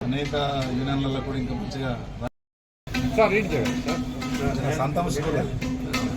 అనేక యూనియన్లలో కూడా ఇంకా మంచిగా సంతోషించాలి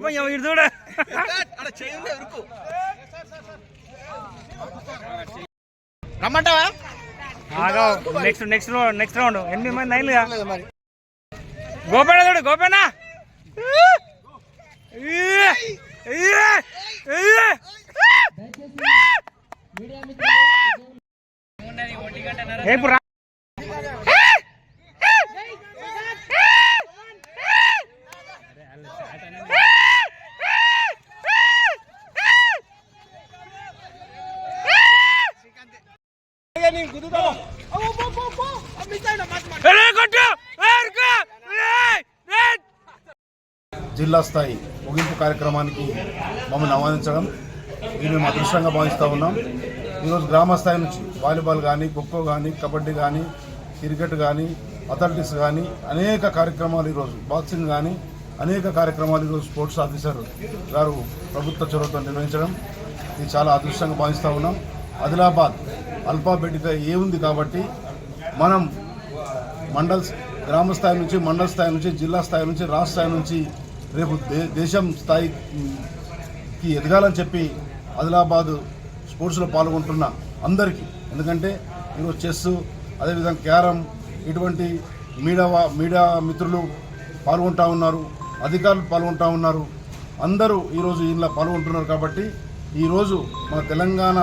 అమ్మ ఇటు చూడ రమ్మంటావా నెక్స్ట్ నెక్స్ట్ నెక్స్ట్ రౌండ్ ఎనిమిది మంది నైన్లుగా గోపేణ చూడు గోపేణ. ఏ, జిల్లా స్థాయి ముగింపు కార్యక్రమానికి మమ్మల్ని ఆహ్వానించడం ఇది మేము అదృష్టంగా భావిస్తూ ఉన్నాం. ఈరోజు గ్రామ స్థాయి నుంచి వాలీబాల్ కానీ ఖోఖో కానీ కబడ్డీ కానీ క్రికెట్ కానీ అథ్లెటిక్స్ కానీ అనేక కార్యక్రమాలు ఈరోజు బాక్సింగ్ కానీ అనేక కార్యక్రమాలు ఈరోజు స్పోర్ట్స్ ఆఫీసర్ గారు ప్రభుత్వ చొరవతో నిర్వహించడం ఇది చాలా అదృష్టంగా భావిస్తూ ఉన్నాం. ఆదిలాబాద్ అల్పాబెట్టిగా ఏ ఉంది కాబట్టి మనం మండల్ గ్రామ స్థాయి నుంచి మండల స్థాయి నుంచి జిల్లా స్థాయి నుంచి రాష్ట్ర స్థాయి నుంచి రేపు దేశం స్థాయికి ఎదగాలని చెప్పి ఆదిలాబాద్ స్పోర్ట్స్లో పాల్గొంటున్న అందరికీ. ఎందుకంటే ఈరోజు చెస్ అదేవిధంగా క్యారమ్ ఇటువంటి మీడియా మీడియా మిత్రులు పాల్గొంటూ ఉన్నారు అధికారులు పాల్గొంటూ ఉన్నారు. అందరూ ఈరోజు ఇందులో పాల్గొంటున్నారు కాబట్టి ఈరోజు మన తెలంగాణ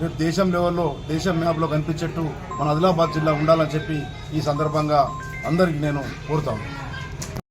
రేపు దేశం లెవెల్లో దేశం మ్యాప్లో కనిపించేట్టు మన ఆదిలాబాద్ జిల్లా ఉండాలని చెప్పి ఈ సందర్భంగా అందరికీ నేను కోరుతాను.